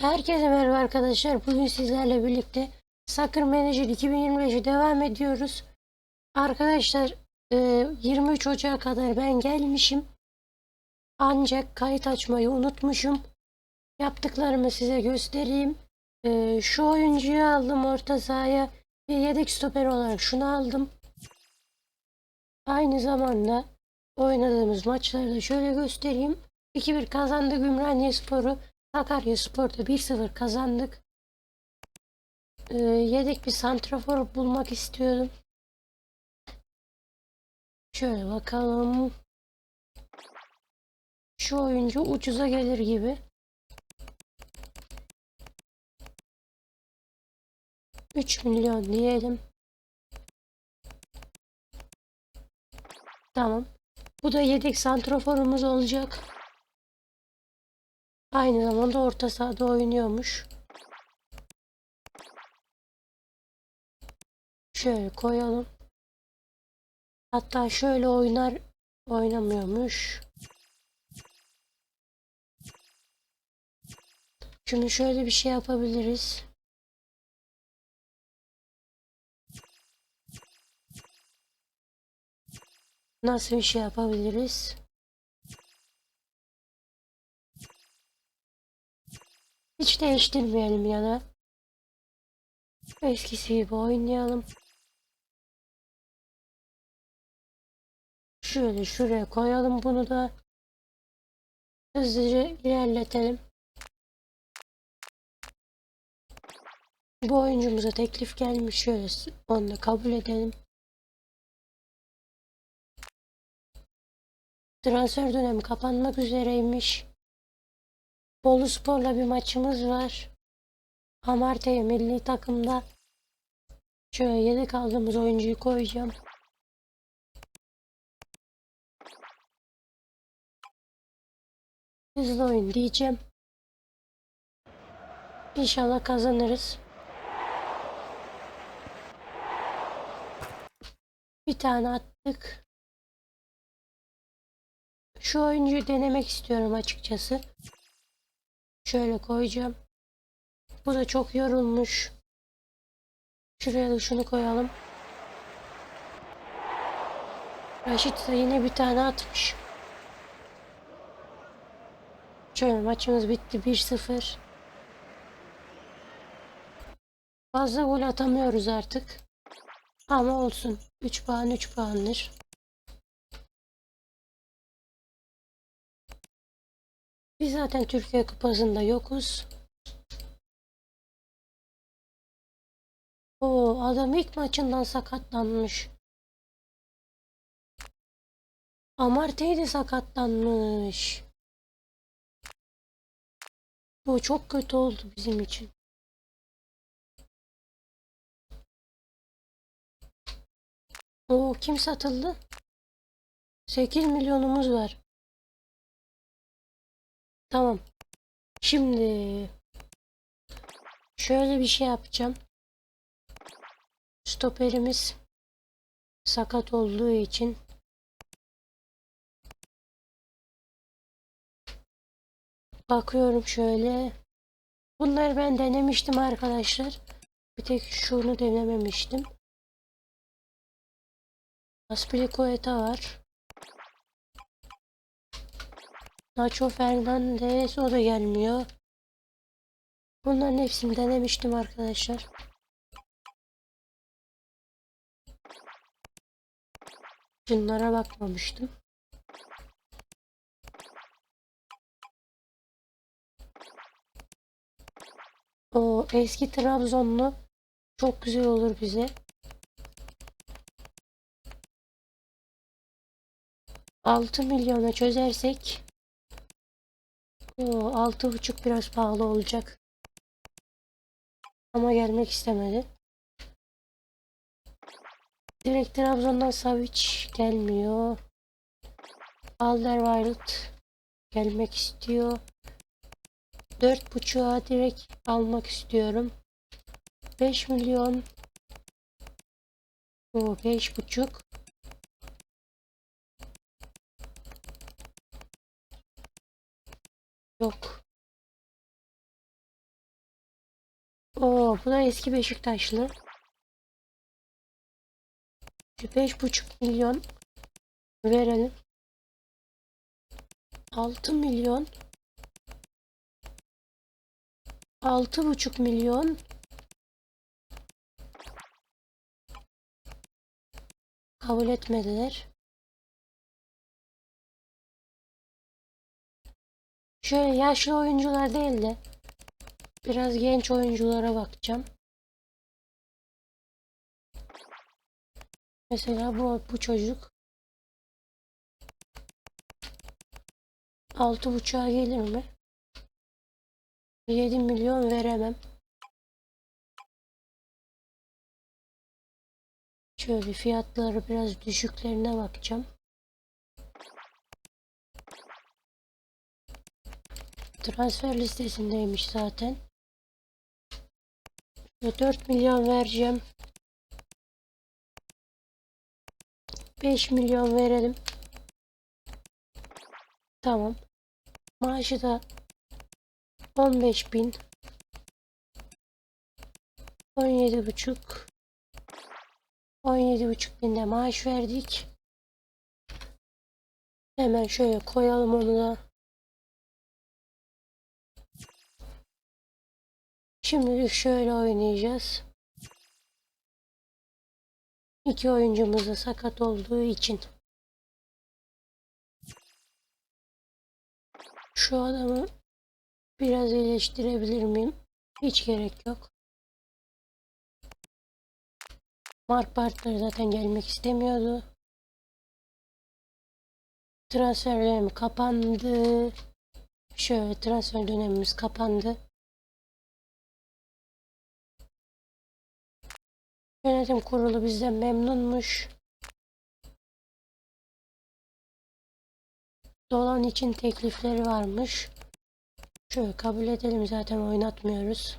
Herkese merhaba arkadaşlar. Bugün sizlerle birlikte Soccer Manager 2025'e devam ediyoruz. Arkadaşlar e, 23 Ocak'a kadar ben gelmişim. Ancak kayıt açmayı unutmuşum. Yaptıklarımı size göstereyim. E, Şu oyuncuyu aldım orta sahaya. ve Yedek stoper olarak şunu aldım. Aynı zamanda oynadığımız maçları da şöyle göstereyim. 2-1 kazandık Ümraniye Sporu. Sakarya Spor'da 1-0 kazandık. Ee, yedek bir santrafor bulmak istiyordum. Şöyle bakalım. Şu oyuncu ucuza gelir gibi. 3 milyon diyelim. Tamam. Bu da yedek santraforumuz olacak. Aynı zamanda orta sahada oynuyormuş. Şöyle koyalım. Hatta şöyle oynar oynamıyormuş. Şimdi şöyle bir şey yapabiliriz. Nasıl bir şey yapabiliriz? Hiç değiştirmeyelim ya da. Eskisi gibi oynayalım. Şöyle şuraya koyalım bunu da. Hızlıca ilerletelim. Bu oyuncumuza teklif gelmiş. Şöyle onu da kabul edelim. Transfer dönemi kapanmak üzereymiş. Bolu Spor'la bir maçımız var. Amartya milli takımda. Şöyle yedek aldığımız oyuncuyu koyacağım. Hızlı oyun diyeceğim. İnşallah kazanırız. Bir tane attık. Şu oyuncuyu denemek istiyorum açıkçası. Şöyle koyacağım. Bu da çok yorulmuş. Şuraya da şunu koyalım. Raşit de yine bir tane atmış. Şöyle maçımız bitti 1-0. Fazla gol atamıyoruz artık. Ama olsun. 3 puan 3 puandır. Biz zaten Türkiye Kupası'nda yokuz. O adam ilk maçından sakatlanmış. Amartey de sakatlanmış. Bu çok kötü oldu bizim için. O kim satıldı? 8 milyonumuz var. Tamam. Şimdi şöyle bir şey yapacağım. Stoperimiz sakat olduğu için bakıyorum şöyle. Bunları ben denemiştim arkadaşlar. Bir tek şunu denememiştim. Aspilicueta var. Nacho Fernandez o da gelmiyor. Bunların hepsini denemiştim arkadaşlar. Şunlara bakmamıştım. O eski Trabzonlu çok güzel olur bize. Altı milyona çözersek o altı buçuk biraz pahalı olacak. Ama gelmek istemedi. Direkt Trabzon'dan Savic gelmiyor. Alderweireld gelmek istiyor. Dört buçuğa direkt almak istiyorum. 5 milyon. O beş buçuk. Yok. Oo, bu da eski Beşiktaşlı. Beş buçuk milyon verelim. Altı milyon. Altı buçuk milyon. Kabul etmediler. Şöyle yaşlı oyuncular değil de biraz genç oyunculara bakacağım. Mesela bu bu çocuk altı buçuğa gelir mi? 7 milyon veremem. Şöyle fiyatları biraz düşüklerine bakacağım. Transfer listesindeymiş zaten. Ve 4 milyon vereceğim. 5 milyon verelim. Tamam. Maaşı da 15 bin. 17 buçuk. 17 buçuk binde maaş verdik. Hemen şöyle koyalım onu da. Şimdilik şöyle oynayacağız. İki oyuncumuz da sakat olduğu için. Şu adamı biraz eleştirebilir miyim? Hiç gerek yok. Mark Bartler zaten gelmek istemiyordu. Transfer dönemi kapandı. Şöyle transfer dönemimiz kapandı. Yönetim kurulu bizden memnunmuş. Dolan için teklifleri varmış. Şöyle kabul edelim zaten oynatmıyoruz.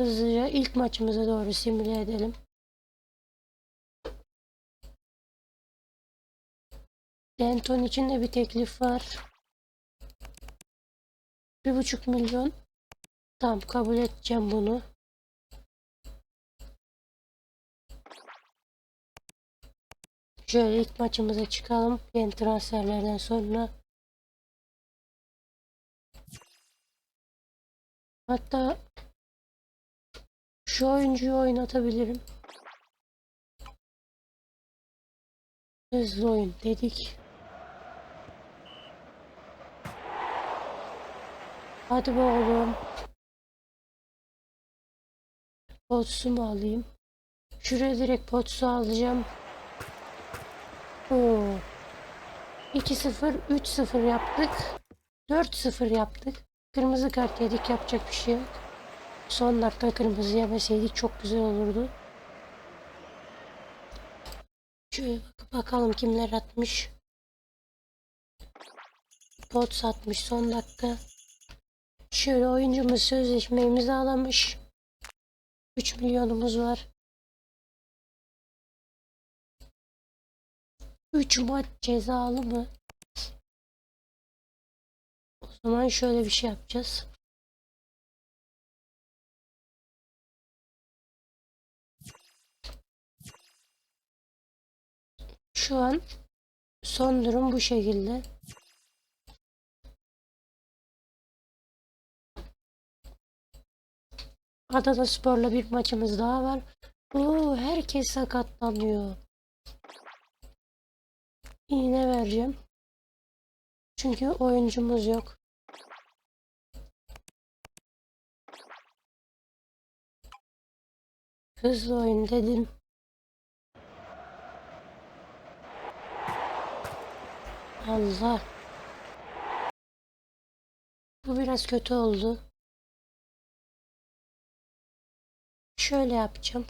Hızlıca ilk maçımıza doğru simüle edelim. Denton için de bir teklif var. Bir buçuk milyon. Tamam kabul edeceğim bunu. Şöyle ilk maçımıza çıkalım. Yeni transferlerden sonra. Hatta şu oyuncuyu oynatabilirim. Hızlı oyun dedik. Hadi be oğlum. Potsu mu alayım? Şuraya direkt potsu alacağım. Oo. 2-0, 3-0 yaptık. 4-0 yaptık. Kırmızı kart yedik yapacak bir şey yok. Son dakika kırmızı yemeseydik çok güzel olurdu. Şöyle bak bakalım kimler atmış. Pot satmış son dakika. Şöyle oyuncumuz sözleşme imzalamış. 3 milyonumuz var. 3 maç cezalı mı? O zaman şöyle bir şey yapacağız. Şu an son durum bu şekilde. Adana Spor'la bir maçımız daha var. Oo, herkes sakatlanıyor. İğne vereceğim. Çünkü oyuncumuz yok. Hızlı oyun dedim. Allah. Bu biraz kötü oldu. Şöyle yapacağım.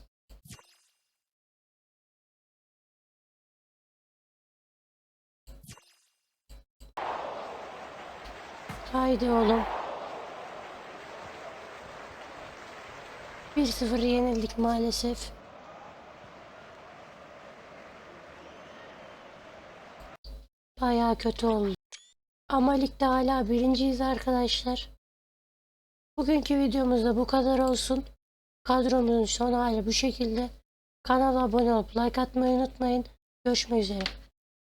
Haydi oğlum. 1-0 yenildik maalesef. Bayağı kötü oldu. Ama ligde hala birinciyiz arkadaşlar. Bugünkü videomuzda bu kadar olsun. Kadromuzun son hali bu şekilde. Kanala abone olup like atmayı unutmayın. Görüşmek üzere.